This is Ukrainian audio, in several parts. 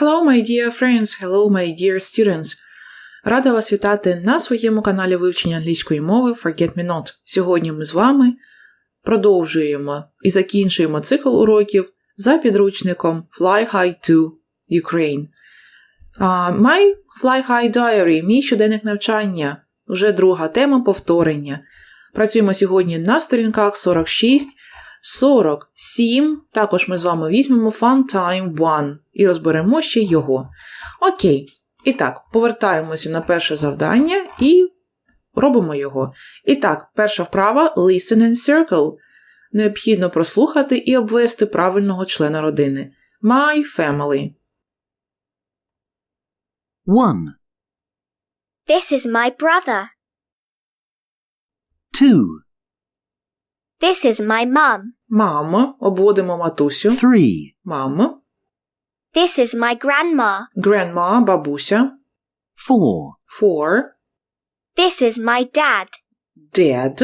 Hello, my dear friends, hello, my dear students. Рада вас вітати на своєму каналі вивчення англійської мови Forget Me Not. Сьогодні ми з вами продовжуємо і закінчуємо цикл уроків за підручником Fly High to Ukraine. Uh, my Fly High Diary, мій щоденник навчання, вже друга тема повторення. Працюємо сьогодні на сторінках 46, 47. Також ми з вами візьмемо Fun Time 1 і розберемо ще його. Окей. І так, повертаємося на перше завдання і робимо його. І так, перша вправа Listen and Circle. Необхідно прослухати і обвести правильного члена родини. My family. 1, This is my brother. 2, This is my mum. Мама. Обводимо матусю. 3, Мама. This is my grandma. Grandma, бабуся. 4, Four. This is my dad. Dad.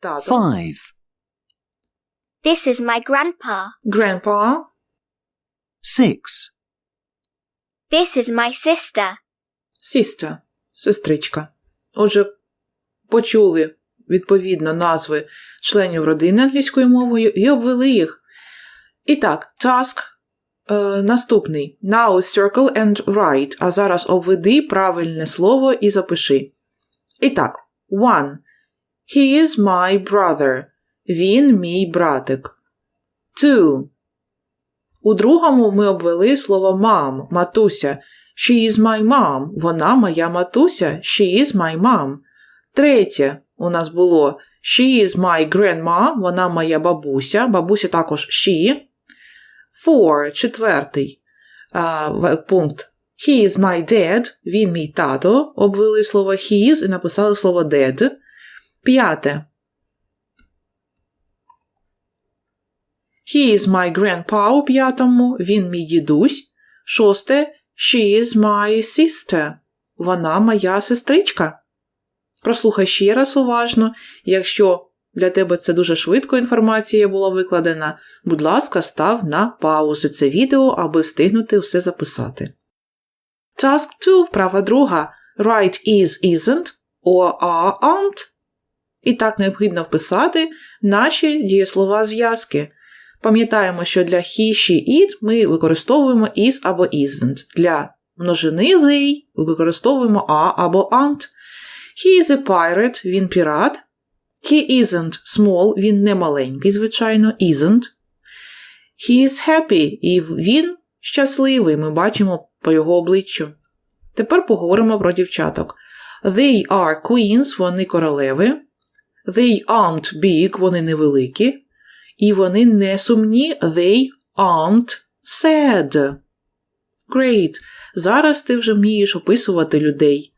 Тато. 5, This is my grandpa. Grandpa. 6, This is my sister. Sister. Сестричка. Отже, почули відповідно назви членів родини англійською мовою і обвели їх. І так, task е, наступний. Now circle and write. А зараз обведи правильне слово і запиши. І так, one. He is my brother. Він мій братик. Two. У другому ми обвели слово mom, матуся. She is my mom. Вона моя матуся. She is my mom. Третє у нас було She is my grandma. Вона моя бабуся. Бабуся також she. Four. Четвертий в- пункт. He is my dad. Він мій тато. Обвели слово his і написали слово dad. П'яте. He is my grandpa у п'ятому. Він мій дідусь. Шосте. She is my sister. Вона моя сестричка. Прослухай ще раз уважно. Якщо для тебе це дуже швидко інформація була викладена, будь ласка, став на паузу це відео, аби встигнути все записати. Task 2, вправа друга. Write is isn't or are aren't. І так необхідно вписати наші дієслова зв'язки. Пам'ятаємо, що для he, she, it ми використовуємо is або isn't. Для множини they використовуємо a або aren't. He is a pirate, він пірат. He isn't small, він не маленький, звичайно, isn't. He is happy, і він щасливий, ми бачимо по його обличчю. Тепер поговоримо про дівчаток. They are queens, вони королеви. They aren't big, вони невеликі. І вони не сумні, they aren't sad. Great. Зараз ти вже вмієш описувати людей.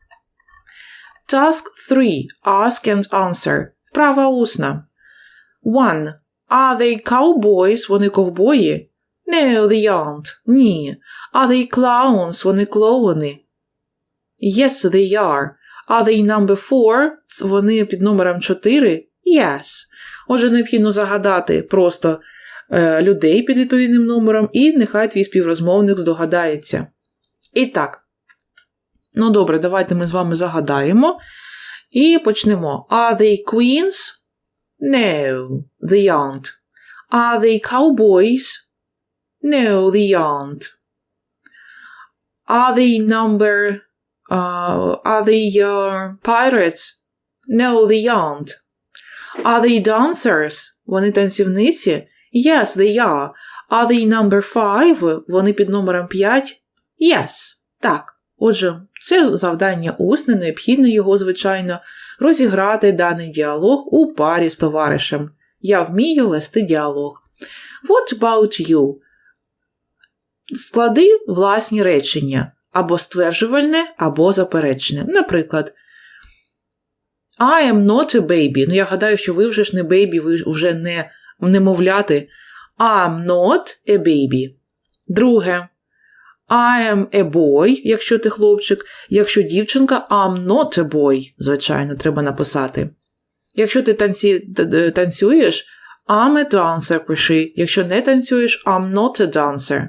Task 3. Ask and answer. Вправа усна. 1. Are they cowboys? Вони ковбої? No, they aren't. Ні. Are they clowns? Вони клоуни? Yes, they are. Are they number 4? Вони під номером 4? Yes. Отже, необхідно загадати просто е, людей під відповідним номером, і нехай твій співрозмовник здогадається. І так. Ну добре, давайте ми з вами загадаємо. І почнемо. Are they queens? No, they aren't. Are they cowboys? No, they aren't. Are they number. Uh, are they uh, pirates? No, they aren't. Are they dancers? Вони танцівниці? Yes, they are. Are they number five? Вони під номером 5? Yes. Так. Отже, це завдання усне, необхідно його, звичайно, розіграти даний діалог у парі з товаришем. Я вмію вести діалог. What about you? Склади власні речення або стверджувальне, або заперечне. Наприклад, I am not a baby. Ну, я гадаю, що ви вже ж не бейбі, ви вже не немовляти. I'm not a baby. Друге. I am a boy, якщо ти хлопчик. Якщо дівчинка, I'm not a boy, звичайно, треба написати. Якщо ти танці, танцюєш, I'm a dancer пиши. Якщо не танцюєш, I'm not a dancer.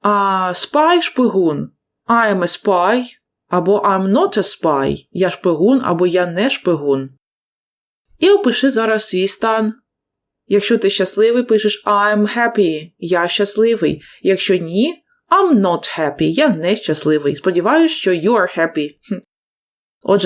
А spy – шпигун. I'm a spy або I'm not a spy. Я шпигун або я не шпигун. І опиши зараз свій стан. Якщо ти щасливий, пишеш I'm happy. Я щасливий. Якщо ні, I'm not happy. Я не щасливий. Сподіваюсь, що you're happy. Отже,